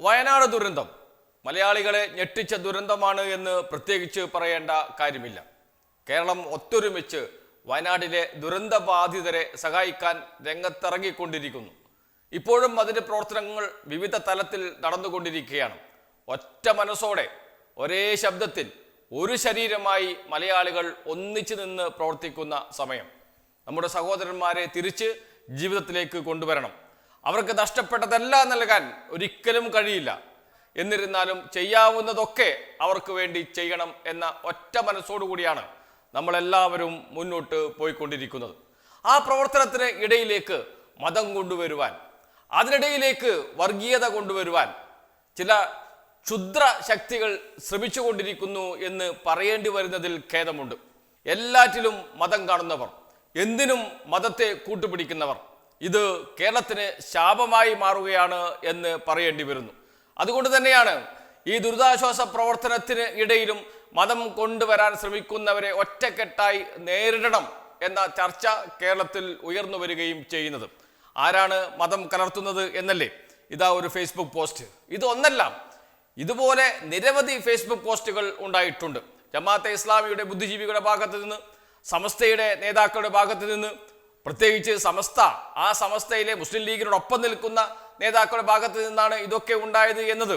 വയനാട് ദുരന്തം. മലയാളികളെ ഞെട്ടിച്ച ദുരന്തമാണ് എന്ന് പ്രത്യേകിച്ച് പറയേണ്ട കാര്യമില്ല. കേരളം ഒത്തൊരുമിച്ച് വയനാടിലെ ദുരന്തബാധിതരെ സഹായിക്കാൻ രംഗത്തിറങ്ങിക്കൊണ്ടിരിക്കുന്നു. ഇപ്പോഴും അതിന്റെ പ്രവർത്തനങ്ങൾ വിവിധ തലത്തിൽ നടന്നുകൊണ്ടിരിക്കുകയാണ്. ഒറ്റ മനസ്സോടെ ഒരേ ശബ്ദത്തിൽ ഒരു ശരീരമായി മലയാളികൾ ഒന്നിച്ചു നിന്ന് പ്രവർത്തിക്കുന്ന സമയം. നമ്മുടെ സഹോദരന്മാരെ തിരിച്ച് ജീവിതത്തിലേക്ക് കൊണ്ടുവരണം. അവർക്ക് നഷ്ടപ്പെട്ടതെല്ലാം നൽകാൻ ഒരിക്കലും കഴിയില്ല. എന്നിരുന്നാലും ചെയ്യാവുന്നതൊക്കെ അവർക്ക് വേണ്ടി ചെയ്യണം എന്ന ഒറ്റ മനസ്സോടുകൂടിയാണ് നമ്മളെല്ലാവരും മുന്നോട്ട് പോയിക്കൊണ്ടിരിക്കുന്നത്. ആ പ്രവർത്തനത്തിന് ഇടയിലേക്ക് മതം കൊണ്ടുവരുവാൻ അതിനിടയിലേക്ക് വർഗീയത കൊണ്ടുവരുവാൻ ചില ക്ഷുദ്ര ശക്തികൾ ശ്രമിച്ചുകൊണ്ടിരിക്കുന്നു എന്ന് പറയേണ്ടി വരുന്നതിൽ ഖേദമുണ്ട്. എല്ലാറ്റിലും മതം കാണുന്നവർ എന്തിനും മതത്തെ കൂട്ടുപിടിക്കുന്നവർ ഇത് കേരളത്തിന് ശാപമായി മാറുകയാണ് എന്ന് പറയേണ്ടി വരുന്നു. അതുകൊണ്ട് തന്നെയാണ് ഈ ദുരിതാശ്വാസ പ്രവർത്തനത്തിന് ഇടയിലും മതം കൊണ്ടുവരാൻ ശ്രമിക്കുന്നവരെ ഒറ്റക്കെട്ടായി നേരിടണം എന്ന ചർച്ച കേരളത്തിൽ ഉയർന്നു വരികയും ചെയ്യുന്നത്. ആരാണ് മതം കലർത്തുന്നത് എന്നല്ലേ? ഇതാ ഒരു ഫേസ്ബുക്ക് പോസ്റ്റ്. ഇത് ഒന്നല്ല ഇതുപോലെ നിരവധി ഫേസ്ബുക്ക് പോസ്റ്റുകൾ ഉണ്ടായിട്ടുണ്ട്. ജമാഅത്തെ ഇസ്ലാമിയുടെ ബുദ്ധിജീവികളുടെ ഭാഗത്ത് നിന്ന് സമസ്തയുടെ നേതാക്കളുടെ ഭാഗത്ത് നിന്ന് പ്രത്യേകിച്ച് സമസ്ത ആ സമസ്തയിലെ മുസ്ലിം ലീഗിനോടൊപ്പം നിൽക്കുന്ന നേതാക്കളുടെ ഭാഗത്ത് നിന്നാണ് ഇതൊക്കെ ഉണ്ടായത് എന്നത്.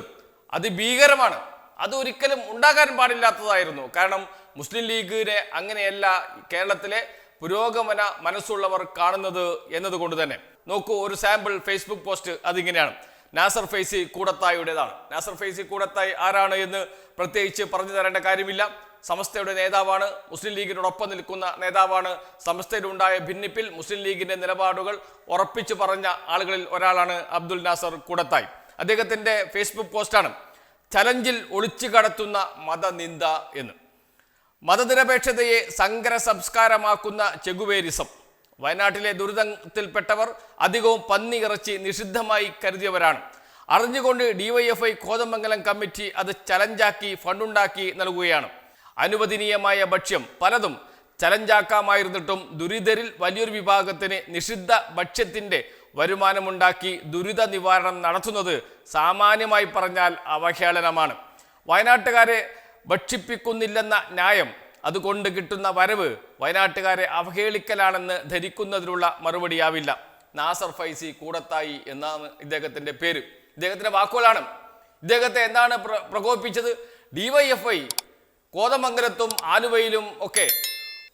അതിഭീകരമാണ് അത് ഒരിക്കലും ഉണ്ടാകാൻ പാടില്ലാത്തതായിരുന്നു. കാരണം മുസ്ലിം ലീഗിനെ അങ്ങനെയല്ല കേരളത്തിലെ പുരോഗമന മനസ്സുള്ളവർ കാണുന്നത് എന്നതുകൊണ്ട് തന്നെ. നോക്കൂ ഒരു സാമ്പിൾ ഫേസ്ബുക്ക് പോസ്റ്റ് അതിങ്ങനെയാണ്. നാസർ ഫൈസി കൂടത്തായുടേതാണ് നാസർ ഫൈസി കൂടത്തായി ആരാണ് എന്ന് പ്രത്യേകിച്ച് പറഞ്ഞു തരേണ്ട കാര്യമില്ല. സമസ്തയുടെ നേതാവാണ്. മുസ്ലിം ലീഗിനോടൊപ്പം നിൽക്കുന്ന നേതാവാണ്. സമസ്തയിലുണ്ടായ ഭിന്നിപ്പിൽ മുസ്ലിം ലീഗിന്റെ നിലപാടുകൾ ഉറപ്പിച്ചു പറഞ്ഞ ആളുകളിൽ ഒരാളാണ് അബ്ദുൽ നാസർ കൂടത്തായി. അദ്ദേഹത്തിന്റെ ഫേസ്ബുക്ക് പോസ്റ്റാണ് ചലഞ്ചിൽ ഒളിച്ചു കടത്തുന്ന മതനിന്ദ എന്ന്. മതനിരപേക്ഷതയെ സങ്കര സംസ്കാരമാക്കുന്ന ചെഗുവേരിസം. വയനാട്ടിലെ ദുരിതത്തിൽപ്പെട്ടവർ അധികവും പന്നി ഇറച്ചി നിഷിദ്ധമായി കരുതിയവരാണ്. അറിഞ്ഞുകൊണ്ട് ഡിവൈഎഫ്ഐ കോതമംഗലം കമ്മിറ്റി അത് ചലഞ്ചാക്കി ഫണ്ടുണ്ടാക്കി നൽകുകയാണ്. അനുവദനീയമായ ഭക്ഷ്യം പലതും ചലഞ്ചാക്കാമായിരുന്നിട്ടും ദുരിതരിൽ വലിയൊരു വിഭാഗത്തിന് നിഷിദ്ധ ഭക്ഷ്യത്തിന്റെ വരുമാനമുണ്ടാക്കി ദുരിത നിവാരണം നടത്തുന്നത് സാമാന്യമായി പറഞ്ഞാൽ അവഹേളനമാണ്. വയനാട്ടുകാരെ ഭക്ഷിപ്പിക്കുന്നില്ലെന്ന ന്യായം അതുകൊണ്ട് കിട്ടുന്ന വരവ് വയനാട്ടുകാരെ അവഹേളിക്കലാണെന്ന് ധരിക്കുന്നതിനുള്ള മറുപടിയാവില്ല. നാസർ ഫൈസി കൂടത്തായി എന്നാണ് ഇദ്ദേഹത്തിന്റെ പേര്. ഇദ്ദേഹത്തിന്റെ വാക്കുകളാണ്. ഇദ്ദേഹത്തെ എന്താണ് പ്ര- പ്രകോപിപ്പിച്ചത്? ഡിവൈഎഫ്ഐ കോതമംഗലത്തും ആലുവയിലും ഒക്കെ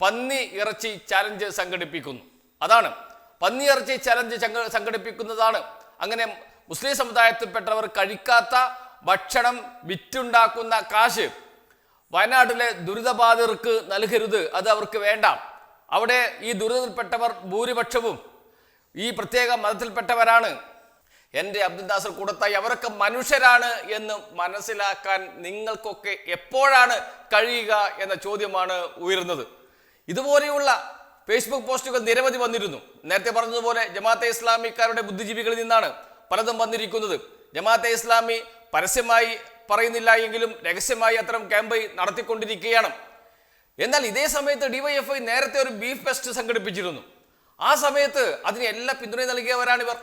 പന്നി ഇറച്ചി ചലഞ്ച് സംഘടിപ്പിക്കുന്നു. അതാണ്. പന്നി ഇറച്ചി ചലഞ്ച് സംഘടിപ്പിക്കുന്നതാണ്. അങ്ങനെ മുസ്ലിം സമുദായത്തിൽപ്പെട്ടവർ കഴിക്കാത്ത ഭക്ഷണം വിറ്റുണ്ടാക്കുന്ന കാശ് വയനാട്ടിലെ ദുരിതബാധിതർക്ക് നൽകരുത്. അത് അവർക്ക് വേണ്ട. അവിടെ ഈ ദുരിതത്തിൽപ്പെട്ടവർ ഭൂരിപക്ഷവും ഈ പ്രത്യേക മതത്തിൽപ്പെട്ടവരാണ്. എന്റെ അബ്ദുൽ നാസർ കൂടത്തായി അവരൊക്കെ മനുഷ്യരാണ് എന്ന് മനസ്സിലാക്കാൻ നിങ്ങൾക്കൊക്കെ എപ്പോഴാണ് കഴിയുക എന്ന ചോദ്യമാണ് ഉയരുന്നത്. ഇതുപോലെയുള്ള ഫേസ്ബുക്ക് പോസ്റ്റുകൾ നിരവധി വന്നിരുന്നു. നേരത്തെ പറഞ്ഞതുപോലെ ജമാഅത്തെ ഇസ്ലാമിക്കാരുടെ ബുദ്ധിജീവികളിൽ നിന്നാണ് പലതും വന്നിരിക്കുന്നത്. ജമാഅത്തെ ഇസ്ലാമി പരസ്യമായി പറയുന്നില്ല എങ്കിലും രഹസ്യമായി അത്തരം ക്യാമ്പയിൻ നടത്തിക്കൊണ്ടിരിക്കുകയാണ്. എന്നാൽ ഇതേ സമയത്ത് ഡിവൈഎഫ്ഐ നേരത്തെ ഒരു ബീഫ് ഫെസ്റ്റ് സംഘടിപ്പിച്ചിരുന്നു. ആ സമയത്ത് അതിന് എല്ലാ പിന്തുണയും നൽകിയവരാണ് ഇവർ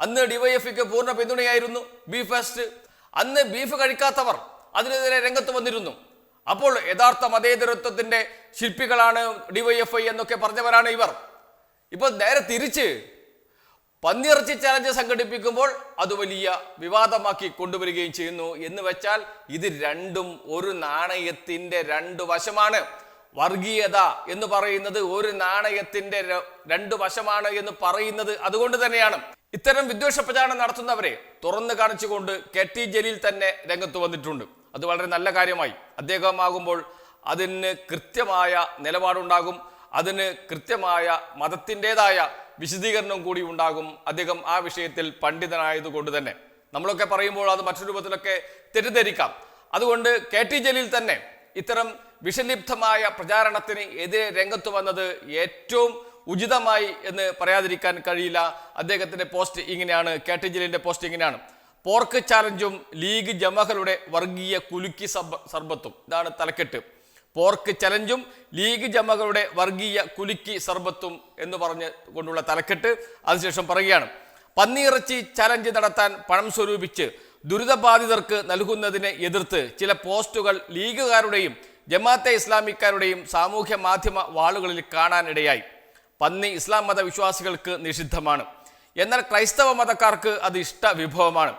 അന്ന് ഡിവൈഎഫ്ഐക്ക് പൂർണ പിന്തുണയായിരുന്നു ബീഫ് ഫെസ്റ്റ്. അന്ന് ബീഫ് കഴിക്കാത്തവർ അതിനെതിരെ രംഗത്ത് വന്നിരുന്നു. അപ്പോൾ യഥാർത്ഥ മതേതരത്വത്തിന്റെ ശില്പികളാണ് ഡിവൈഎഫ്ഐ എന്നൊക്കെ പറഞ്ഞവരാണ് ഇവർ. ഇപ്പോൾ നേരെ തിരിച്ച് പന്നിയിറച്ചി ചലഞ്ച് സംഘടിപ്പിക്കുമ്പോൾ അത് വലിയ വിവാദമാക്കി കൊണ്ടുവരികയും ചെയ്യുന്നു. എന്ന് വെച്ചാൽ ഇത് രണ്ടും ഒരു നാണയത്തിന്റെ രണ്ട് വശമാണ്. വർഗീയത എന്ന് പറയുന്നത് ഒരു നാണയത്തിന്റെ രണ്ടു വശമാണ് എന്ന് പറയുന്നത് അതുകൊണ്ട് തന്നെയാണ്. ഇത്തരം വിദ്വേഷ പ്രചാരണം നടത്തുന്നവരെ തുറന്നു കാണിച്ചുകൊണ്ട് കെ ടി ജലീൽ തന്നെ രംഗത്ത് വന്നിട്ടുണ്ട്. അത് വളരെ നല്ല കാര്യമായി. അദ്ദേഹമാകുമ്പോൾ അതിന് കൃത്യമായ നിലപാടുണ്ടാകും. അതിന് കൃത്യമായ മതത്തിന്റെതായ വിശദീകരണം കൂടി ഉണ്ടാകും. അദ്ദേഹം ആ വിഷയത്തിൽ പണ്ഡിതനായതുകൊണ്ട് തന്നെ. നമ്മളൊക്കെ പറയുമ്പോൾ അത് മറ്റൊരു രൂപത്തിലൊക്കെ തെറ്റിദ്ധരിക്കാം. അതുകൊണ്ട് കെ ടി ജലീൽ തന്നെ ഇത്തരം വിഷലിപ്തമായ പ്രചാരണത്തിന് എതിരെ രംഗത്ത് വന്നത് ഏറ്റവും ഉചിതമായി എന്ന് പറയാതിരിക്കാൻ കഴിയില്ല. അദ്ദേഹത്തിന്റെ പോസ്റ്റ് ഇങ്ങനെയാണ് കെ ടി ജലീലിന്റെ പോസ്റ്റ് ഇങ്ങനെയാണ്. പോർക്ക് ചാലഞ്ചും ലീഗ് ജമഹകളുടെ വർഗീയ കുലുക്കി സർബത്തും. ഇതാണ് തലക്കെട്ട്. പോർക്ക് ചലഞ്ചും ലീഗ് ജമകളുടെ വർഗീയ കുലുക്കി സർബത്തും എന്ന് പറഞ്ഞ് കൊണ്ടുള്ള തലക്കെട്ട്. അതിനുശേഷം പറയുകയാണ് പന്നിയിറച്ചി ചലഞ്ച് നടത്താൻ പണം സ്വരൂപിച്ച് ദുരിതബാധിതർക്ക് നൽകുന്നതിനെ എതിർത്ത് ചില പോസ്റ്റുകൾ ലീഗുകാരുടെയും ജമാഅത്തെ ഇസ്ലാമിക്കാരുടെയും സാമൂഹ്യ മാധ്യമ വാളുകളിൽ കാണാനിടയായി. പന്നി ഇസ്ലാം മത വിശ്വാസികൾക്ക് നിഷിദ്ധമാണ്. എന്നാൽ ക്രൈസ്തവ മതക്കാർക്ക് അത് ഇഷ്ട വിഭവമാണ്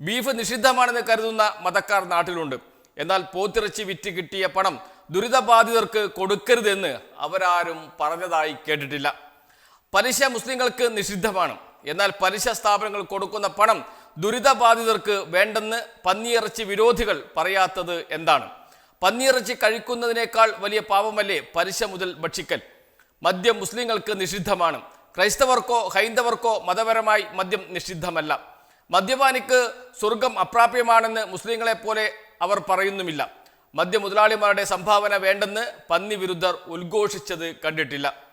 ബീഫ് നിഷിദ്ധമാണെന്ന് കരുതുന്ന മതക്കാർ നാട്ടിലുണ്ട്. എന്നാൽ പോത്തിറച്ചി വിറ്റ് കിട്ടിയ പണം ദുരിതബാധിതർക്ക് കൊടുക്കരുതെന്ന് അവരാരും പറഞ്ഞതായി കേട്ടിട്ടില്ല. പലിശ മുസ്ലിങ്ങൾക്ക് നിഷിദ്ധമാണ്. എന്നാൽ പലിശ സ്ഥാപനങ്ങൾ കൊടുക്കുന്ന പണം ദുരിതബാധിതർക്ക് വേണ്ടെന്ന് പന്നിയിറച്ചി വിരോധികൾ പറയാത്തത് എന്താണ്? പന്നിയിറച്ചി കഴിക്കുന്നതിനേക്കാൾ വലിയ പാപമല്ലേ പലിശ മുതൽ ഭക്ഷിക്കൽ? മദ്യം മുസ്ലിങ്ങൾക്ക് നിഷിദ്ധമാണ്. ക്രൈസ്തവർക്കോ ഹൈന്ദവർക്കോ മതപരമായി മദ്യം നിഷിദ്ധമല്ല. മദ്യപാനിക്ക് സ്വർഗം അപ്രാപ്യമാണെന്ന് മുസ്ലിങ്ങളെ പോലെ അവർ പറയുന്നുമില്ല. മദ്യ മുതലാളിമാരുടെ സംഭാവന വേണ്ടെന്ന് പന്നി വിരുദ്ധർ ഉദ്ഘോഷിച്ചത് കണ്ടിട്ടില്ല.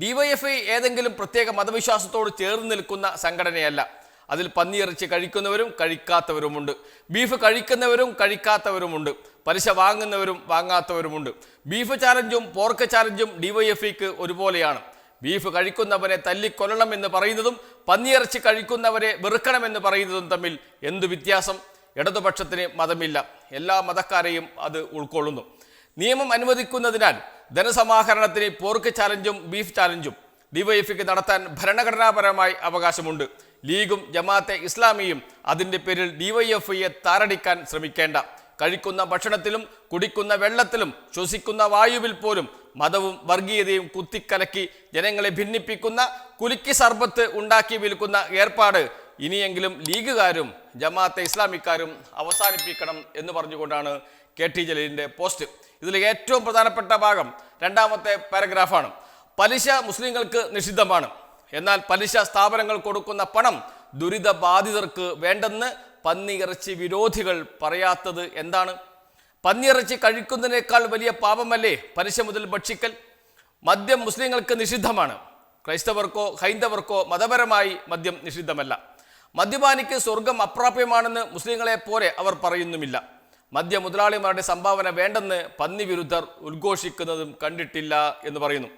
ഡിവൈഎഫ്ഐ ഏതെങ്കിലും പ്രത്യേക മതവിശ്വാസത്തോട് ചേർന്ന് നിൽക്കുന്ന സംഘടനയല്ല. അതിൽ പന്നിയിറച്ചി കഴിക്കുന്നവരും കഴിക്കാത്തവരുമുണ്ട്. ബീഫ് കഴിക്കുന്നവരും കഴിക്കാത്തവരുമുണ്ട്. പലിശ വാങ്ങുന്നവരും വാങ്ങാത്തവരുമുണ്ട്. ബീഫ് ചാലഞ്ചും പോർക്ക് ചാലഞ്ചും ഡിവൈഎഫ്ഇക്ക് ഒരുപോലെയാണ്. ബീഫ് കഴിക്കുന്നവനെ തല്ലിക്കൊല്ലണമെന്ന് പറയുന്നതും പന്നിയിറച്ചി കഴിക്കുന്നവരെ വെറുക്കണമെന്ന് പറയുന്നതും തമ്മിൽ എന്തു വ്യത്യാസം? ഇടതുപക്ഷത്തിന് മതമില്ല. എല്ലാ മതക്കാരെയും അത് ഉൾക്കൊള്ളുന്നു. നിയമം അനുവദിക്കുന്നതിനാൽ ധനസമാഹരണത്തിന് പോർക്ക് ചാലഞ്ചും ബീഫ് ചാലഞ്ചും ഡിവൈഎഫ്ഇക്ക് നടത്താൻ ഭരണഘടനാപരമായി അവകാശമുണ്ട്. ലീഗും ജമാഅത്തെ ഇസ്ലാമിയും അതിന്റെ പേരിൽ ഡിവൈഎഫ്ഐയെ താരടിക്കാൻ ശ്രമിക്കേണ്ട. കഴിക്കുന്ന ഭക്ഷണത്തിലും കുടിക്കുന്ന വെള്ളത്തിലും ശ്വസിക്കുന്ന വായുവിൽ പോലും മതവും വർഗീയതയും കുത്തിക്കലക്കി ജനങ്ങളെ ഭിന്നിപ്പിക്കുന്ന കുലുക്കി സർബത്ത് ഉണ്ടാക്കി വിൽക്കുന്ന ഏർപ്പാട് ഇനിയെങ്കിലും ലീഗുകാരും ജമാഅത്തെ ഇസ്ലാമിക്കാരും അവസാനിപ്പിക്കണം എന്ന് പറഞ്ഞുകൊണ്ടാണ് കെ ടി ജലീലിന്റെ പോസ്റ്റ്. ഇതിൽ ഏറ്റവും പ്രധാനപ്പെട്ട ഭാഗം രണ്ടാമത്തെ പാരഗ്രാഫാണ്. പലിശ മുസ്ലിങ്ങൾക്ക് നിഷിദ്ധമാണ്. എന്നാൽ പലിശ സ്ഥാപനങ്ങൾ കൊടുക്കുന്ന പണം ദുരിതബാധിതർക്ക് വേണ്ടെന്ന് പന്നിയിറച്ചി വിരോധികൾ പറയാത്തത് എന്താണ്? പന്നിയിറച്ചി കഴിക്കുന്നതിനേക്കാൾ വലിയ പാപമല്ലേ പലിശ മുതൽ ഭക്ഷിക്കൽ? മദ്യം മുസ്ലിങ്ങൾക്ക് നിഷിദ്ധമാണ്. ക്രൈസ്തവർക്കോ ഹൈന്ദവർക്കോ മതപരമായി മദ്യം നിഷിദ്ധമല്ല. മദ്യപാനിക്ക് സ്വർഗം അപ്രാപ്യമാണെന്ന് മുസ്ലിങ്ങളെ പോലെ അവർ പറയുന്നുമില്ല. മദ്യ മുതലാളിമാരുടെ സംഭാവന വേണ്ടെന്ന് പന്നി വിരുദ്ധർ ഉദ്ഘോഷിക്കുന്നതും കണ്ടിട്ടില്ല എന്ന് പറയുന്നു.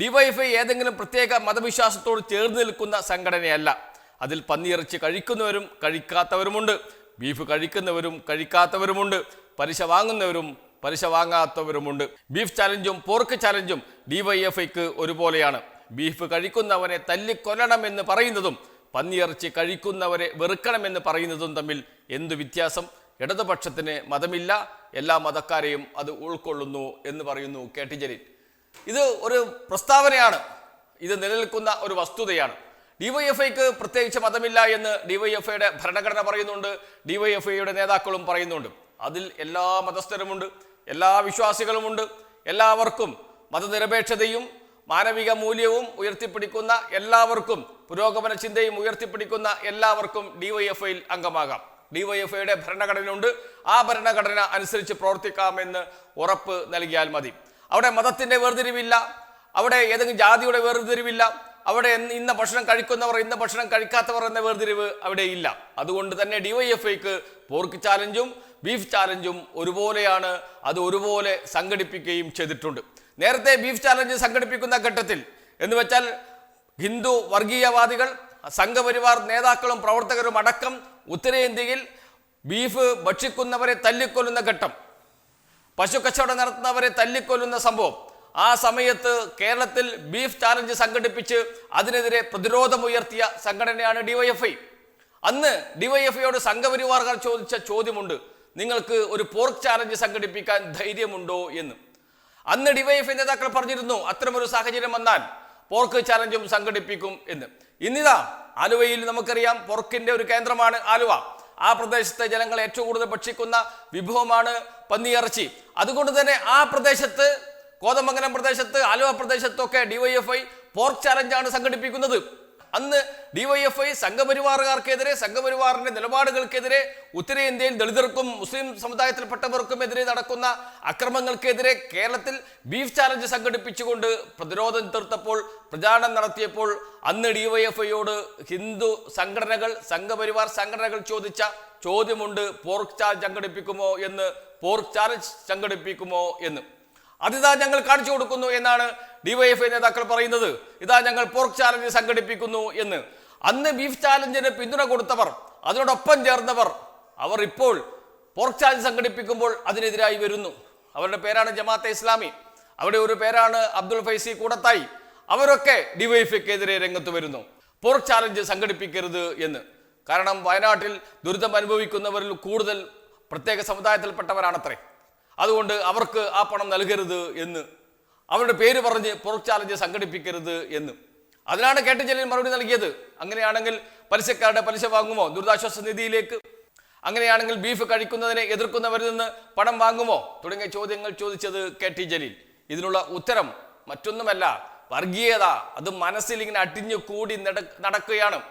ഡിവൈഎഫ്ഐ ഏതെങ്കിലും പ്രത്യേക മതവിശ്വാസത്തോട് ചേർന്ന് നിൽക്കുന്ന സംഘടനയല്ല. അതിൽ പന്നിയിറച്ചി കഴിക്കുന്നവരും കഴിക്കാത്തവരുമുണ്ട്. ബീഫ് കഴിക്കുന്നവരും കഴിക്കാത്തവരുമുണ്ട്. പലിശ വാങ്ങുന്നവരും പലിശ വാങ്ങാത്തവരുമുണ്ട്. ബീഫ് ചാലഞ്ചും പോർക്ക് ചാലഞ്ചും ഡിവൈഎഫ്ഐക്ക് ഒരുപോലെയാണ്. ബീഫ് കഴിക്കുന്നവനെ തല്ലിക്കൊല്ലണമെന്ന് പറയുന്നതും പന്നിയിറച്ചി കഴിക്കുന്നവരെ വെറുക്കണമെന്ന് പറയുന്നതും തമ്മിൽ എന്തു വ്യത്യാസം? ഇടതുപക്ഷത്തിന് മതമില്ല എല്ലാ മതക്കാരെയും അത് ഉൾക്കൊള്ളുന്നു എന്ന് പറയുന്നു കെ ടി ജലീൽ. ഇത് ഒരു പ്രസ്താവനയാണ്. ഇത് നിലനിൽക്കുന്ന ഒരു വസ്തുതയാണ്. ഡിവൈഎഫ്ഐക്ക് പ്രത്യേകിച്ച് മതമില്ല എന്ന് ഡിവൈഎഫ്ഐയുടെ ഭരണഘടന പറയുന്നുണ്ട്. ഡിവൈഎഫ്ഐയുടെ നേതാക്കളും പറയുന്നുണ്ട്. അതിൽ എല്ലാ മതസ്ഥരുമുണ്ട് എല്ലാ വിശ്വാസികളുമുണ്ട്. എല്ലാവർക്കും മതനിരപേക്ഷതയും മാനവിക മൂല്യവും ഉയർത്തിപ്പിടിക്കുന്ന എല്ലാവർക്കും പുരോഗമന ചിന്തയും ഉയർത്തിപ്പിടിക്കുന്ന എല്ലാവർക്കും ഡിവൈഎഫ്ഐയിൽ അംഗമാകാം. ഡിവൈഎഫ്ഐയുടെ ഭരണഘടനയുണ്ട്. ആ ഭരണഘടന അനുസരിച്ച് പ്രവർത്തിക്കാമെന്ന് ഉറപ്പ് നൽകിയാൽ മതി. അവിടെ മതത്തിന്റെ വേർതിരിവില്ല. അവിടെ ഏതെങ്കിലും ജാതിയുടെ വേർതിരിവില്ല. അവിടെ ഇന്ന ഭക്ഷണം കഴിക്കുന്നവർ ഇന്ന ഭക്ഷണം കഴിക്കാത്തവർ എന്ന വേർതിരിവ് അവിടെ ഇല്ല. അതുകൊണ്ട് തന്നെ ഡിവൈഎഫ്ഐക്ക് പോർക്ക് ചാലഞ്ചും ബീഫ് ചാലഞ്ചും ഒരുപോലെയാണ് അത് ഒരുപോലെ സംഘടിപ്പിക്കുകയും ചെയ്തിട്ടുണ്ട്. നേരത്തെ ബീഫ് ചാലഞ്ച് സംഘടിപ്പിക്കുന്ന ഘട്ടത്തിൽ എന്ന് വെച്ചാൽ ഹിന്ദു വർഗീയവാദികൾ സംഘപരിവാർ നേതാക്കളും പ്രവർത്തകരും അടക്കം ഉത്തരേന്ത്യയിൽ ബീഫ് ഭക്ഷിക്കുന്നവരെ തല്ലിക്കൊല്ലുന്ന ഘട്ടം. പശു കച്ചവടം നടത്തുന്നവരെ തല്ലിക്കൊല്ലുന്ന സംഭവം. ആ സമയത്ത് കേരളത്തിൽ ബീഫ് ചാലഞ്ച് സംഘടിപ്പിച്ച് അതിനെതിരെ പ്രതിരോധമുയർത്തിയ സംഘടനയാണ് ഡിവൈഎഫ്ഐ. അന്ന് ഡിവൈഎഫ്ഐയോട് സംഘപരിവാർക്കാർ ചോദിച്ച ചോദ്യമുണ്ട്. നിങ്ങൾക്ക് ഒരു പോർക്ക് ചാലഞ്ച് സംഘടിപ്പിക്കാൻ ധൈര്യമുണ്ടോ എന്ന്. അന്ന് ഡിവൈഎഫ്ഐ നേതാക്കൾ പറഞ്ഞിരുന്നു അത്തരമൊരു സാഹചര്യം വന്നാൽ പോർക്ക് ചാലഞ്ചും സംഘടിപ്പിക്കും എന്ന്. ഇന്നിതാ ആലുവയിൽ നമുക്കറിയാം പോർക്കിന്റെ ഒരു കേന്ദ്രമാണ് ആലുവ. ആ പ്രദേശത്തെ ജനങ്ങൾ ഏറ്റവും കൂടുതൽ ഭക്ഷിക്കുന്ന വിഭവമാണ് പന്നിയിറച്ചി. അതുകൊണ്ട് തന്നെ ആ പ്രദേശത്ത് കോതമംഗലം പ്രദേശത്ത് ആലുവ പ്രദേശത്തൊക്കെ ഡിവൈഎഫ്ഐ പോർക്ക് ചാലഞ്ചാണ് സംഘടിപ്പിക്കുന്നത്. അന്ന് ഡിവൈഎഫ്ഐ സംഘപരിവാറുകാർക്കെതിരെ സംഘപരിവാറിന്റെ നിലപാടുകൾക്കെതിരെ ഉത്തരേന്ത്യയിൽ ദളിതർക്കും മുസ്ലിം സമുദായത്തിൽപ്പെട്ടവർക്കും എതിരെ നടക്കുന്ന അക്രമങ്ങൾക്കെതിരെ കേരളത്തിൽ ബീഫ് ചാലഞ്ച് സംഘടിപ്പിച്ചുകൊണ്ട് പ്രതിരോധം തീർത്തപ്പോൾ പ്രചാരണം നടത്തിയപ്പോൾ അന്ന് ഡിവൈഎഫ്ഐയോട് ഹിന്ദു സംഘടനകൾ സംഘപരിവാർ സംഘടനകൾ ചോദിച്ച ചോദ്യമുണ്ട് പോർക്ക് ചാർജ് സംഘടിപ്പിക്കുമോ? എന്ന് പോർക്ക് ചാലഞ്ച് സംഘടിപ്പിക്കുമോ? എന്ന്. അതിതാ ഞങ്ങൾ കാണിച്ചു കൊടുക്കുന്നു എന്നാണ് ഡിവൈഎഫ്ഐ നേതാക്കൾ പറയുന്നത്. ഇതാ ഞങ്ങൾ പോർക്ക് ചാലഞ്ച് സംഘടിപ്പിക്കുന്നു എന്ന്. അന്ന് ബീഫ് ചാലഞ്ചിന് പിന്തുണ കൊടുത്തവർ അതിനോടൊപ്പം ചേർന്നവർ അവർ ഇപ്പോൾ പോർക്ക് ചാലഞ്ച് സംഘടിപ്പിക്കുമ്പോൾ അതിനെതിരായി വരുന്നു. അവരുടെ പേരാണ് ജമാഅത്തെ ഇസ്ലാമി. അവിടെ ഒരു പേരാണ് അബ്ദുൾ ഫൈസി കൂടത്തായി. അവരൊക്കെ ഡിവൈഎഫ്ഐക്കെതിരെ രംഗത്ത് വരുന്നു. പോർക്ക് ചാലഞ്ച് സംഘടിപ്പിക്കരുത് എന്ന്. കാരണം വയനാട്ടിൽ ദുരിതം അനുഭവിക്കുന്നവരിൽ കൂടുതൽ പ്രത്യേക സമുദായത്തിൽപ്പെട്ടവരാണത്രേ. അതുകൊണ്ട് അവർക്ക് ആ പണം നൽകരുത് എന്ന്. അവരുടെ പേര് പറഞ്ഞ് പുറക് ചാലഞ്ച് സംഘടിപ്പിക്കരുത് എന്ന്. അതിനാണ് കെ ടി ജലീൽ മറുപടി നൽകിയത്. അങ്ങനെയാണെങ്കിൽ പലിശക്കാരുടെ പലിശ വാങ്ങുമോ? ദുരിതാശ്വാസ നിധിയിലേക്ക്. അങ്ങനെയാണെങ്കിൽ ബീഫ് കഴിക്കുന്നതിനെ എതിർക്കുന്നവരിൽ നിന്ന് പണം വാങ്ങുമോ? തുടങ്ങിയ ചോദ്യങ്ങൾ ചോദിച്ചത് കെ ടി ജലീൽ. ഇതിനുള്ള ഉത്തരം മറ്റൊന്നുമല്ല വർഗീയത. അത് മനസ്സിൽ ഇങ്ങനെ അടിഞ്ഞു കൂടി നടക്കുകയാണ്.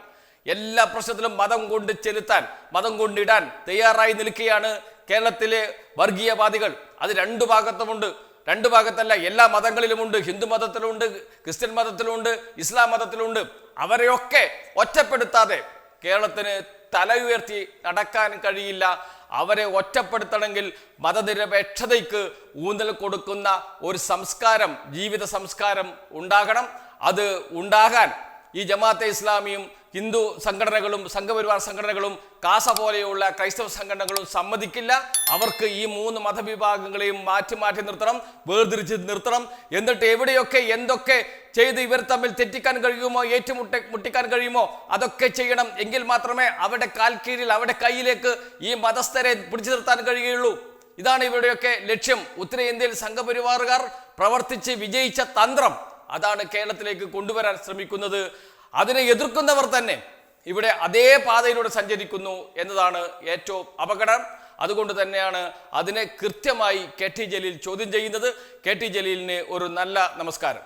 എല്ലാ പ്രശ്നത്തിലും മതം കൊണ്ട് ചെലുത്താൻ മതം കൊണ്ടിടാൻ തയ്യാറായി നിൽക്കുകയാണ് കേരളത്തിലെ വർഗീയവാദികൾ. അത് രണ്ടു ഭാഗത്തുമുണ്ട്. രണ്ടു ഭാഗത്തല്ല എല്ലാ മതങ്ങളിലുമുണ്ട്. ഹിന്ദു മതത്തിലുണ്ട് ക്രിസ്ത്യൻ മതത്തിലുണ്ട് ഇസ്ലാം മതത്തിലുണ്ട്. അവരെയൊക്കെ ഒറ്റപ്പെടുത്താതെ കേരളത്തിന് തല ഉയർത്തി നടക്കാൻ കഴിയില്ല. അവരെ ഒറ്റപ്പെടുത്തണമെങ്കിൽ മതനിരപേക്ഷതയ്ക്ക് ഊന്നൽ കൊടുക്കുന്ന ഒരു സംസ്കാരം ജീവിത സംസ്കാരം ഉണ്ടാകണം. അത് ഉണ്ടാകാൻ ഈ ജമാഅത്തെ ഇസ്ലാമിയും ഹിന്ദു സംഘടനകളും സംഘപരിവാർ സംഘടനകളും കാസ പോലെയുള്ള ക്രൈസ്തവ സംഘടനകളും സമ്മതിക്കില്ല. അവർക്ക് ഈ മൂന്ന് മതവിഭാഗങ്ങളെയും മാറ്റി മാറ്റി നിർത്തണം വേർതിരിച്ച് നിർത്തണം. എന്നിട്ട് എവിടെയൊക്കെ എന്തൊക്കെ ചെയ്ത് ഇവർ തമ്മിൽ തെറ്റിക്കാൻ കഴിയുമോ ഏറ്റുമുട്ട മുട്ടിക്കാൻ കഴിയുമോ അതൊക്കെ ചെയ്യണം. എങ്കിൽ മാത്രമേ അവരുടെ കാൽക്കീഴിൽ അവരുടെ കയ്യിലേക്ക് ഈ മതസ്ഥരെ പിടിച്ചു നിർത്താൻ കഴിയുകയുള്ളൂ. ഇതാണ് ഇവരുടെയൊക്കെ ലക്ഷ്യം. ഉത്തരേന്ത്യയിൽ സംഘപരിവാറുകാർ പ്രവർത്തിച്ച് വിജയിച്ച തന്ത്രം. അതാണ് കേരളത്തിലേക്ക് കൊണ്ടുവരാൻ ശ്രമിക്കുന്നത്. അതിനെ എതിർക്കുന്നവർ തന്നെ ഇവിടെ അതേ പാതയിലൂടെ സഞ്ചരിക്കുന്നു എന്നതാണ് ഏറ്റവും അപകടം. അതുകൊണ്ട് തന്നെയാണ് അതിനെ കൃത്യമായി കെ ടി ജലീൽ ചോദ്യം ചെയ്യുന്നത്. കെ ടി ജലീലിന് ഒരു നല്ല നമസ്കാരം.